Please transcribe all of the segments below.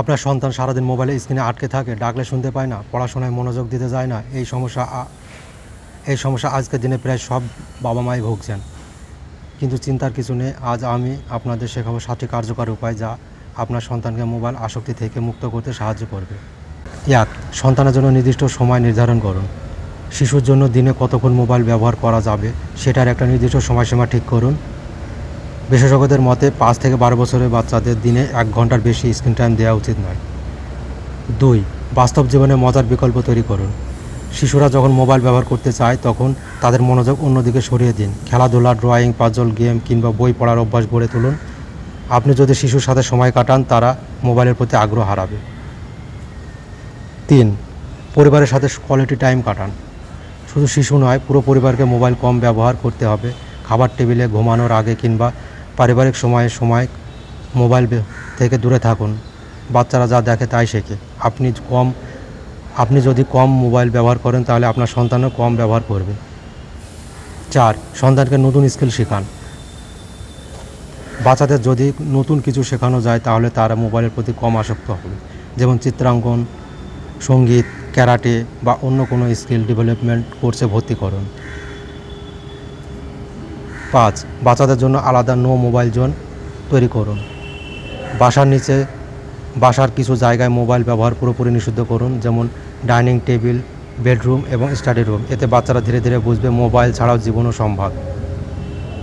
আপনার সন্তান সারাদিন মোবাইলে স্ক্রিনে আটকে থাকে, ডাকলে শুনতে পায় না, পড়াশোনায় মনোযোগ দিতে যায় না, এই সমস্যা এই সমস্যা আজকের দিনে প্রায় সব বাবা মাই ভুগছেন। কিন্তু চিন্তার কিছু নেই, আজ আমি আপনাদের শেখাবো সাতটি কার্যকর উপায় যা আপনার সন্তানকে মোবাইল আসক্তি থেকে মুক্ত করতে সাহায্য করবে। এক, সন্তানের জন্য নির্দিষ্ট সময় নির্ধারণ করুন। শিশুর জন্য দিনে কতক্ষণ মোবাইল ব্যবহার করা যাবে, সেটার একটা নির্দিষ্ট সময়সীমা ঠিক করুন। বিশেষজ্ঞদের মতে পাঁচ থেকে বারো বছরের বাচ্চাদের দিনে এক ঘণ্টার বেশি স্ক্রিন টাইম দেওয়া উচিত নয়। দুই, বাস্তব জীবনে মজার বিকল্প তৈরি করুন। শিশুরা যখন মোবাইল ব্যবহার করতে চায়, তখন তাদের মনোযোগ অন্যদিকে সরিয়ে দিন। খেলাধুলা, ড্রয়িং, পাজল, গেম কিংবা বই পড়ার অভ্যাস গড়ে তুলুন। আপনি যদি শিশুর সাথে সময় কাটান, তারা মোবাইলের প্রতি আগ্রহ হারাবে। তিন, পরিবারের সাথে কোয়ালিটি টাইম কাটান। শুধু শিশু নয়, পুরো পরিবারকে মোবাইল কম ব্যবহার করতে হবে। খাবার টেবিলে ঘুমানোর আগে কিংবা পারিবারিক সময়ে সময় মোবাইল থেকে দূরে থাকুন। বাচ্চারা যা দেখে তাই শেখে। আপনি কম আপনি যদি কম মোবাইল ব্যবহার করেন, তাহলে আপনার সন্তানও কম ব্যবহার করবে। চার, সন্তানকে নতুন স্কিল শেখান। বাচ্চাদের যদি নতুন কিছু শেখানো যায়, তাহলে তারা মোবাইলের প্রতি কম আসক্ত হবে। যেমন চিত্রাঙ্কন, সংগীত, ক্যারাটে বা অন্য কোনো স্কিল ডেভেলপমেন্ট কোর্সে ভর্তি করুন। পাঁচ, বাচ্চাদের জন্য আলাদা নো মোবাইল জোন তৈরি করুন। বাসার নিচে, বাসার কিছু জায়গায় মোবাইল ব্যবহার পুরোপুরি নিষিদ্ধ করুন, যেমন ডাইনিং টেবিল বেডরুম এবং স্টাডি রুম এতে বাচ্চারা ধীরে ধীরে বুঝবে মোবাইল ছাড়াও জীবনও সম্ভব।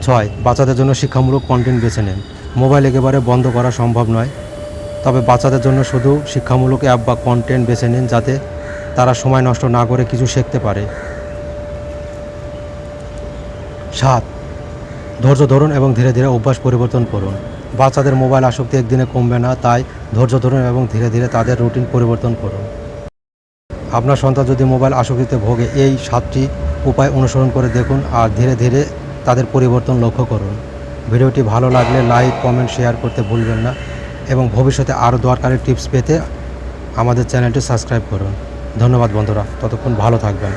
ছয়, বাচ্চাদের জন্য শিক্ষামূলক কন্টেন্ট বেছে নেন। মোবাইল একেবারে বন্ধ করা সম্ভব নয়, তবে বাচ্চাদের জন্য শুধু শিক্ষামূলক অ্যাপ বা কন্টেন্ট বেছে নিন, যাতে তারা সময় নষ্ট না করে কিছু শিখতে পারে। সাত ধৈর্য ধরুন এবং ধীরে ধীরে অভ্যাস পরিবর্তন করুন। বাচ্চাদের মোবাইল আসক্তি একদিনে কমবে না, তাই ধৈর্য ধরুন এবং ধীরে ধীরে তাদের রুটিন পরিবর্তন করুন। আপনার সন্তান যদি মোবাইল আসক্তিতে ভোগে, এই সাতটি উপায় অনুসরণ করে দেখুন আর ধীরে ধীরে তাদের পরিবর্তন লক্ষ্য করুন। ভিডিওটি ভালো লাগলে লাইক, কমেন্ট, শেয়ার করতে ভুলবেন না এবং ভবিষ্যতে আরও দরকারি টিপস পেতে আমাদের চ্যানেলটি সাবস্ক্রাইব করুন। ধন্যবাদ বন্ধুরা, ততক্ষণ ভালো থাকবেন।